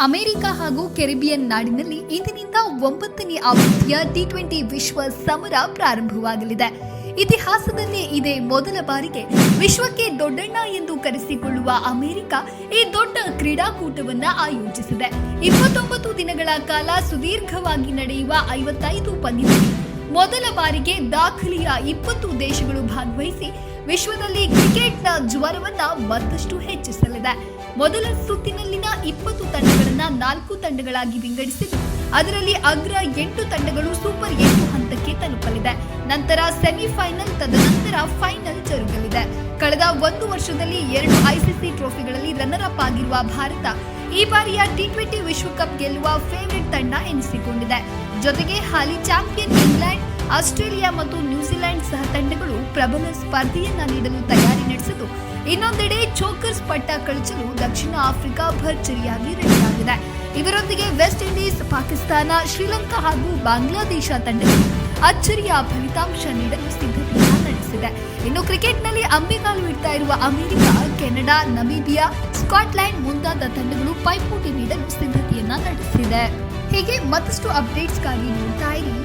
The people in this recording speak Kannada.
ಅಮೆರಿಕ ಹಾಗೂ ಕೆರಿಬಿಯನ್ ನಾಡಿನಲ್ಲಿ ಇಂದಿನಿಂದ ಒಂಬತ್ತನೇ ಆವೃತ್ತಿಯ ಟಿ ಟ್ವೆಂಟಿ ವಿಶ್ವ ಸಮರ ಪ್ರಾರಂಭವಾಗಲಿದೆ. ಇತಿಹಾಸದಲ್ಲೇ ಇದೇ ಮೊದಲ ಬಾರಿಗೆ ವಿಶ್ವಕ್ಕೆ ದೊಡ್ಡಣ್ಣ ಎಂದು ಕರೆಸಿಕೊಳ್ಳುವ ಅಮೆರಿಕ ಈ ದೊಡ್ಡ ಕ್ರೀಡಾಕೂಟವನ್ನ ಆಯೋಜಿಸಿದೆ. ಇಪ್ಪತ್ತೊಂಬತ್ತು ದಿನಗಳ ಕಾಲ ಸುದೀರ್ಘವಾಗಿ ನಡೆಯುವ ಐವತ್ತೈದು ಪಂದ್ಯದಲ್ಲಿ ಮೊದಲ ಬಾರಿಗೆ ದಾಖಲೆಯ ಇಪ್ಪತ್ತು ದೇಶಗಳು ಭಾಗವಹಿಸಿ ವಿಶ್ವದಲ್ಲಿ ಕ್ರಿಕೆಟ್ನ ಜ್ವರವನ್ನ ಮತ್ತಷ್ಟು ಮೊದಲ ಸುತ್ತಿನಲ್ಲಿನ ಇಪ್ಪತ್ತು ತಂಡಗಳನ್ನ ನಾಲ್ಕು ತಂಡಗಳಾಗಿ ವಿಂಗಡಿಸಿದ್ದು ಅದರಲ್ಲಿ ಅಗ್ರ ಎಂಟು ತಂಡಗಳು ಸೂಪರ್ ಎಂಟು ಹಂತಕ್ಕೆ ತಲುಪಲಿದೆ. ನಂತರ ಸೆಮಿಫೈನಲ್ ತದನಂತರ ಫೈನಲ್ ಜರುಗಲಿದೆ. ಕಳೆದ ಒಂದು ವರ್ಷದಲ್ಲಿ ಎರಡು ಐಸಿಸಿ ಟ್ರೋಫಿಗಳಲ್ಲಿ ರನ್ನರ್ ಅಪ್ ಆಗಿರುವ ಭಾರತ ಈ ಬಾರಿಯ ಟಿ ಟ್ವೆಂಟಿ ವಿಶ್ವಕಪ್ ಗೆಲ್ಲುವ ಫೇವರಿಟ್ ತಂಡ ಎನಿಸಿಕೊಂಡಿದೆ. ಜೊತೆಗೆ ಹಾಲಿ ಚಾಂಪಿಯನ್ ಇಂಗ್ಲೆಂಡ್, ಆಸ್ಟ್ರೇಲಿಯಾ ಮತ್ತು ನ್ಯೂಜಿಲೆಂಡ್ ಸಹ ತಂಡಗಳು ಪ್ರಬಲ ಸ್ಪರ್ಧೆಯನ್ನ ನೀಡಲು ತಯಾರಿ ನಡೆಸಿದ್ದು ಇನ್ನೊಂದೆಡೆ ಚೋಕರ್ಸ್ ಪಟ್ಟ ಕಳಚಲು ದಕ್ಷಿಣ ಆಫ್ರಿಕಾ ಭರ್ಜರಿಯಾಗಿ ರೆಡಿಯಾಗಿದೆ ಇವರೊಂದಿಗೆ ವೆಸ್ಟ್ ಇಂಡೀಸ್, ಪಾಕಿಸ್ತಾನ, ಶ್ರೀಲಂಕಾ ಹಾಗೂ ಬಾಂಗ್ಲಾದೇಶ ತಂಡಗಳು ಅಚ್ಚರಿಯ ಫಲಿತಾಂಶ ನೀಡಲು ಸಿದ್ಧತೆಯನ್ನು ನಡೆಸಿದೆ. ಇನ್ನು ಕ್ರಿಕೆಟ್ನಲ್ಲಿ ಅಂಬೆಗಾಲು ಇಡ್ತಾ ಇರುವ ಅಮೆರಿಕ, ಕೆನಡಾ, ನಮೀಬಿಯಾ ಸ್ಕಾಟ್ಲೆಂಡ್ ಮುಂತಾದ ತಂಡಗಳು ಪೈಪೋಟಿ ನೀಡಲು ಸಿದ್ಧತೆಯನ್ನ ನಡೆಸಿದೆ. ಹೀಗೆ ಮತ್ತಷ್ಟು ಅಪ್ಡೇಟ್ಸ್ಗಾಗಿ ನೋಡ್ತಾ ಇರಿ